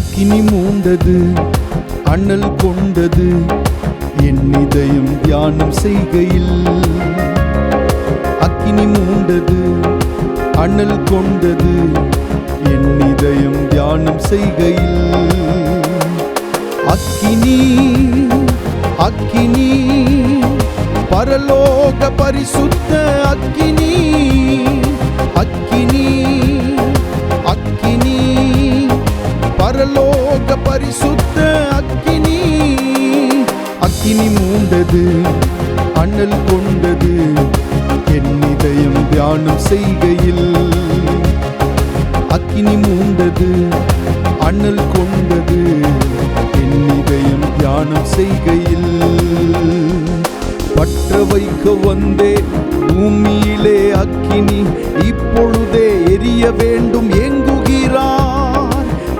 அக்கினி மூண்டது அண்ணல் கொண்டது என் இதயம் தியானம் செய்கையில். அக்கினி மூண்டது அண்ணல் கொண்டது என் இதயம் தியானம் செய்கையில். அக்கினி அக்கினி பரலோக பரிசுத்த அக்கினி அக்கினி பரலோக பரிசுத்த அக்கினி. அக்கினி மூண்டது அண்ணல் கொண்டது. என் இதயம் தியானம் செய்கையில். அக்கினி மூண்டது அண்ணல் கொண்டது. என் இதயம் தியானம் செய்கையில். பற்ற வைக்க வந்தே பூமியிலே அக்கினி. இப்பொழுதே எரிய வேண்டும் எங்குகிறார்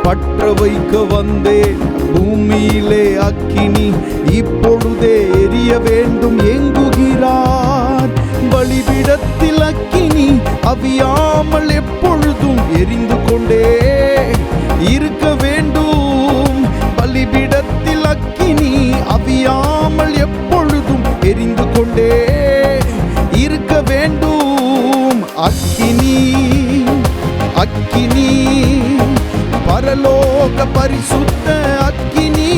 பற்ற வைக்க வந்தேன் பூமியிலே அக்கினி இப்பொழுதே எரிய வேண்டும் எங்குகிறார் பலிபிடத்தில் அக்கினி அவியாமல் எப்பொழுதும் எரிந்து கொண்டே இருக்க வேண்டும். பலிபிடத்தில் அக்கினி அவியாமல் எப்பொழுதும் எரிந்து கொண்டே இருக்க வேண்டும். அக்கினி அக்கினி. பரலோக பரிசுத்த அக்கினி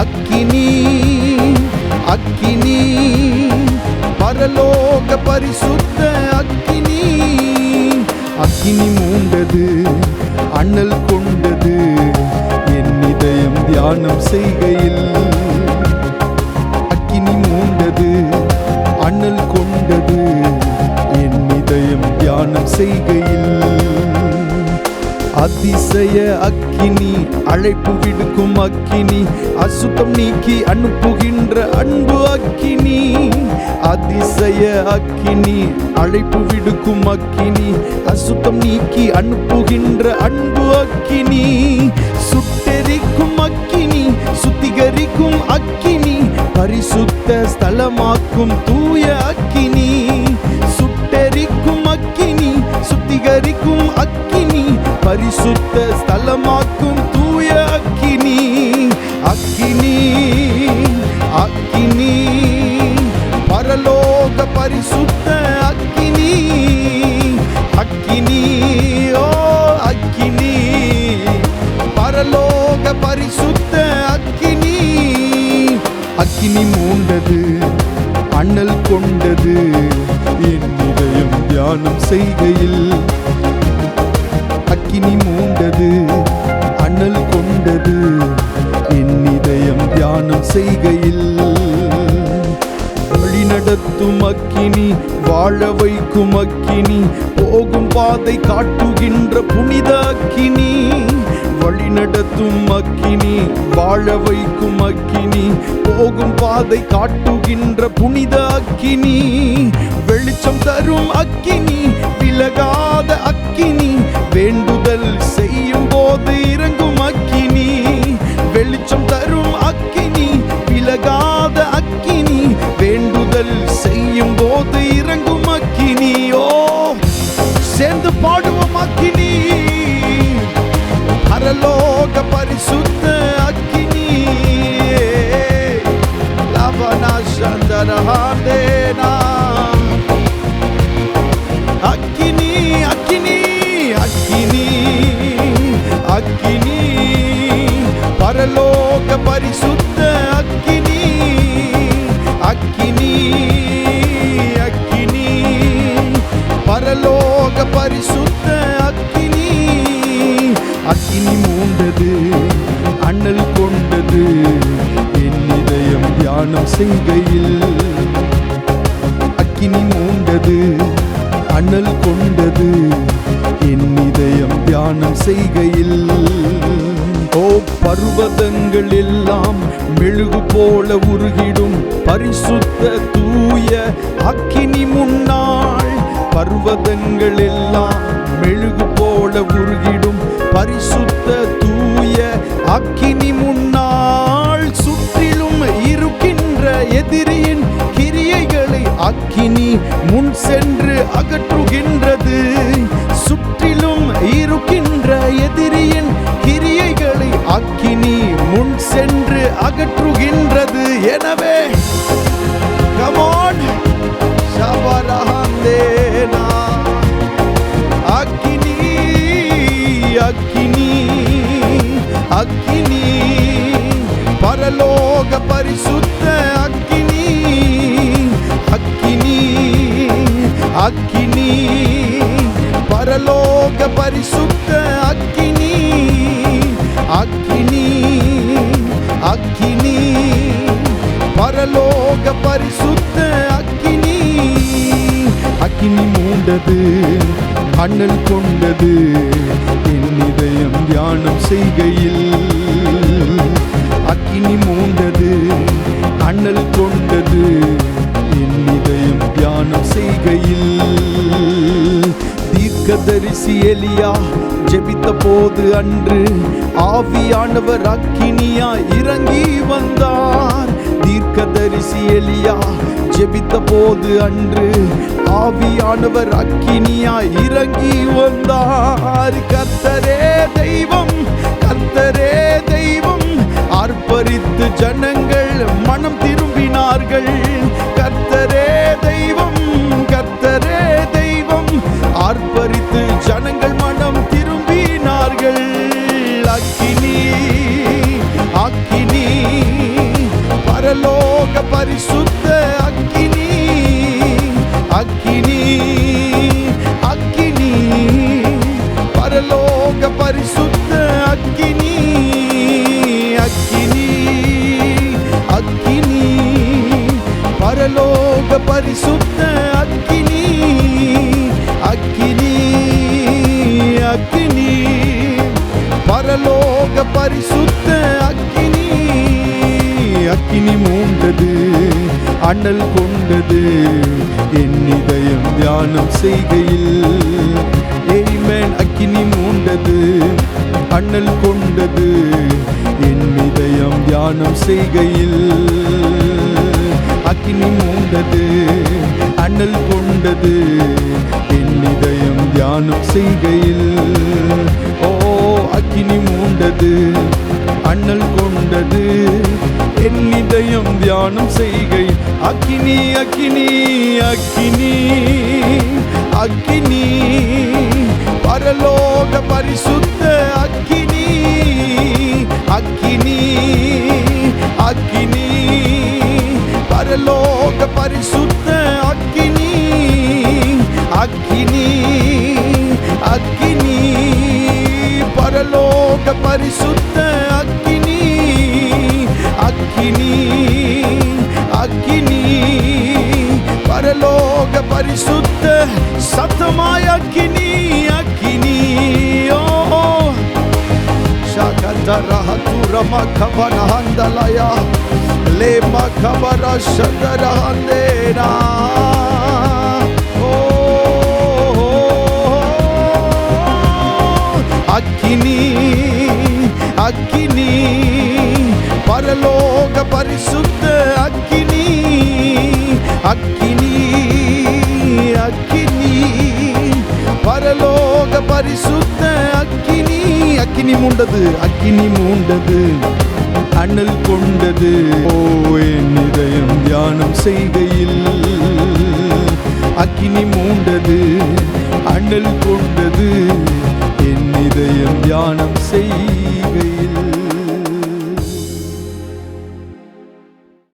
அக்கினி அக்கினி. பரலோக பரிசுத்த அக்கினி அக்கினி மூண்டது அண்ணல் கொண்டது என் இதயம் தியானம் செய்கையில். அக்கினி மூண்டது அண்ணல் கொண்டது என் இதயம் தியானம் செய்கையில். அதிசய அக்கினி அழைப்பு விடுக்கும் அக்கினி அசுத்தம் நீக்கி அனுப்புகின்ற அன்பு அக்கினி. அதிசய அக்கினி அழைப்பு விடுக்கும் அக்கினி அசுத்தம் நீக்கி அனுப்புகின்ற அன்பு அக்கினி. சுட்டெரிக்கும் அக்கினி சுத்திகரிக்கும் அக்கினி பரிசுத்த ஸ்தலமாக்கும் தூய அக்கினி. சுத்திகரிக்கும் அக்கினி பரிசுத்த ஸ்தலமாக்கும் தூய அக்கினி. அக்கினி அக்கினி பரலோக பரிசுத்த தியானம் செய்கையில் அக்கினி மூண்டது அனல் கொண்டது. என் இதயம் தியானம் செய்கையில் வழி நடத்தும் அக்கினி வாழ வைக்கும் அக்கினி போகும் பாதை காட்டுகின்ற புனித அக்கினி. வழி நடத்தும் அக்கினி வாழ வைக்கும் போகும் பாதை காட்டுகின்ற புனித அக்கினி. வெளிச்சம் தரும் அக்கினி விலகாத அக்கினி. சந்தரஹாதேனா அக்கினி அக்கினி அக்கினி அக்கினி பரலோக பரிசுத்த அக்கினி கொண்டது அனல் கொண்டது. என் இதயம் தியானம் செய்கையில் ஓ பர்வதங்கள் எல்லாம் மெழுகு போல உருகிடும் பரிசுத்த தூய அக்கினி முன்னாள் பர்வதங்கள் எல்லாம் மெழுகு போல உருகிடும் பரிசுத்த தூய அக்கினி முன்னாள் அக்கினி முன் சென்று அகற்றுகின்றது. சுற்றிலும் இருக்கின்ற எதிரியின் கிரியைகளை அக்கினி முன் சென்று அகற்றுகின்றது. எனவே கமான் அக்கினி அக்கினி அக்கினி பரலோக பரிசுத்த அக்கினி. பரலோக பரிசுத்த அக்கினி. அக்கினி அக்கினி. பரலோக பரிசுத்த அக்கினி. அக்கினி மூண்டது அண்ணல் கொண்டது. என் இதயம் தியானம் செய்கையில். அக்கினி மூண்டது அண்ணல் கொண்டது. எலியா ஜெபித்த போது அன்று ஆவியானவர் அக்கினியா இறங்கி வந்தார். தீர்க்கதரிசி எலியா ஜெபித்த போது அன்று ஆவியானவர் அக்கினியா இறங்கி வந்தார். கத்தரே தெய்வம் கத்தரே தெய்வம் அர்ப்பரித்து ஜனங்கள் மனம் திரும்பினார்கள். பரலோக பரிசுத்த அக்கினி அக்கினி அக்கினி. பரலோக பரிசுத்த அக்கினி அக்கினி மூண்டது அண்ணல் கொண்டது. என் இதயம் தியானம் செய்கையில் எய்மேன் அக்கினி மூண்டது அண்ணல் கொண்டது. என் இதயம் தியானம் செய்கையில் கொண்டது என் இதயம் தியானம் செய்கையில் ஓ அக்கினி மூண்டது அண்ணல் கொண்டது. என் இதயம் தியானம் செய்கை அக்கினி அக்கினி அக்கினி அக்கினி. பரலோக பரிசுத்த அக்கினி அக்கினி அக்கினி. பரலோக பரிசுத்த அக்கினி அக்கினி பரலோக பரிசுத்த அக்கினி அக்கினி அக்கினி பரலோக பரிசுத்த சத்தமாய் அக்கினி அக்கினி ஓ Shakatarahatu Ramakavanahandalaya Le Makavara Shadarahandena அக்கினி அக்கினி பரலோக பரிசுத்த அக்கினி அக்கினி அக்கினி பரலோக பரிசுத்த அக்கினி. அக்கினி மூண்டது அக்கினி மூண்டது அண்ணல் கொண்டது. ஓ என் இதயம் தியானம் செய்கையில் அக்கினி மூண்டது அண்ணல் கொண்டது. இதயம் தியானம் செய்.